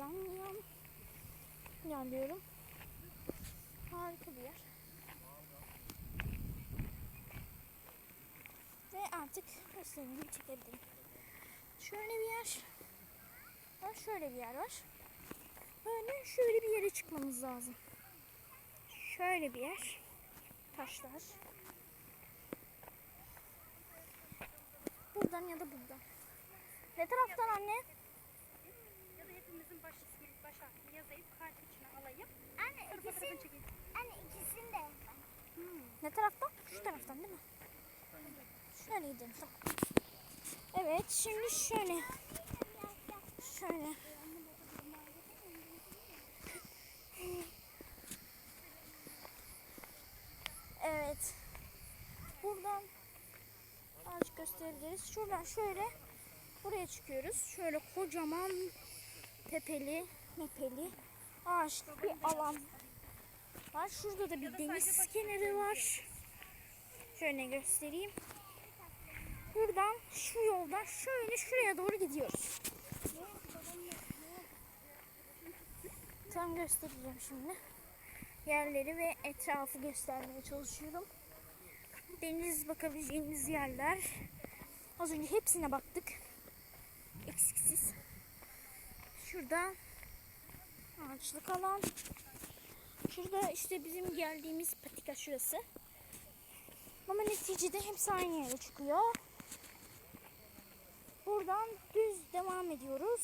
yan yan ilerliyorum. Harika bir yer. Ve artık gibi çekebilirim. Şöyle bir yer. Var, şöyle bir yer var. Böyle şöyle bir yere çıkmamız lazım. Şöyle bir yer. Taşlar. Buradan ya da buradan. Ne taraftan anne? Hepimizin baş ismi, baş harfini yazayım, kart içine alayım. Anne Sonra ikisini, fotoğrafını çekeyim. anne ikisini de yap. Ne taraftan? Şu taraftan değil mi? Şöyle gidelim. Tamam. Evet şimdi şöyle. Şöyle. Evet. Buradan azıcık gösterebiliriz. Şuradan şöyle buraya çıkıyoruz. Şöyle kocaman tepeli, mepeli ağaçlı bir alan var. Şurada da bir deniz kenarı var. Şöyle göstereyim. Buradan şu yoldan şöyle şuraya doğru gidiyoruz. Tam göstereceğim şimdi. Yerleri ve etrafı göstermeye çalışıyorum. Deniz bakabileceğiniz yerler. Az önce hepsine baktık. Eksiksiz. Şurada ağaçlık alan. Şurada işte bizim geldiğimiz patika şurası. Ama neticede hepsi aynı yere çıkıyor. Buradan düz devam ediyoruz.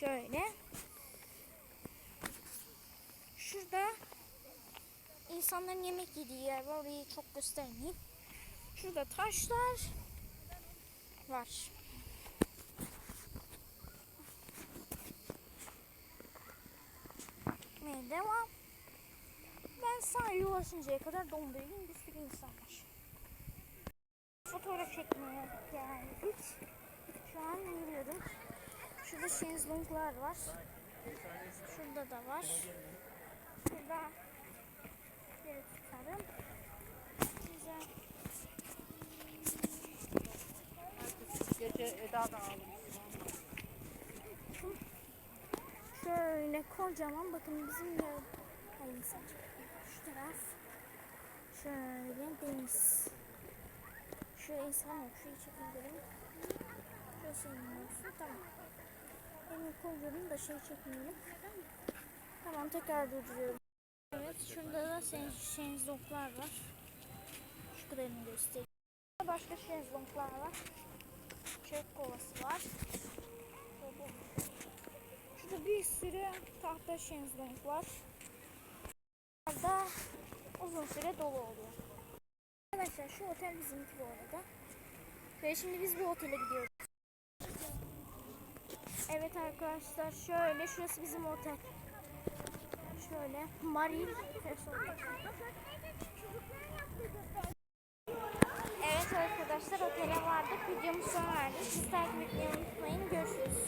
Şöyle. Şurada insanların yemek yediği yer var. Orayı çok göstermeyeyim. Şurada taşlar var. Ve devam. Ben sahile ulaşıncaya kadar dondurayım bir sürü insan. Fotoğraf çekmeye geldik. Şu an yürüyorum. Şurada şezlonglar var. Şurada da var. Şurada bir tutarım. Güzel. Gece Eda da Şöyle kocaman bakın bizim yer. Hayır. Şu taraf. Şöyle deniz. Şu insan yok. Şurayı çekebilirim. Şurası olsun. Tamam. Benim koyuyorum da şey çekmeyelim. Tamam tekrar durduruyorum. Evet şurada da şenzlonglar var. Şu kadarını göstereyim. Başka şenzlonglar var. Çöp kovası var. Bir sürü tahta şezlong var. Burada uzun süre dolu oluyor. Arkadaşlar şu otel bizimki bu arada. Ve şimdi biz bu otele gidiyoruz. Evet arkadaşlar şöyle şurası bizim otel. Şöyle Maril. Evet arkadaşlar otele vardık. Videomuz sona erdi. Siz takip etmeyi unutmayın. Görüşürüz.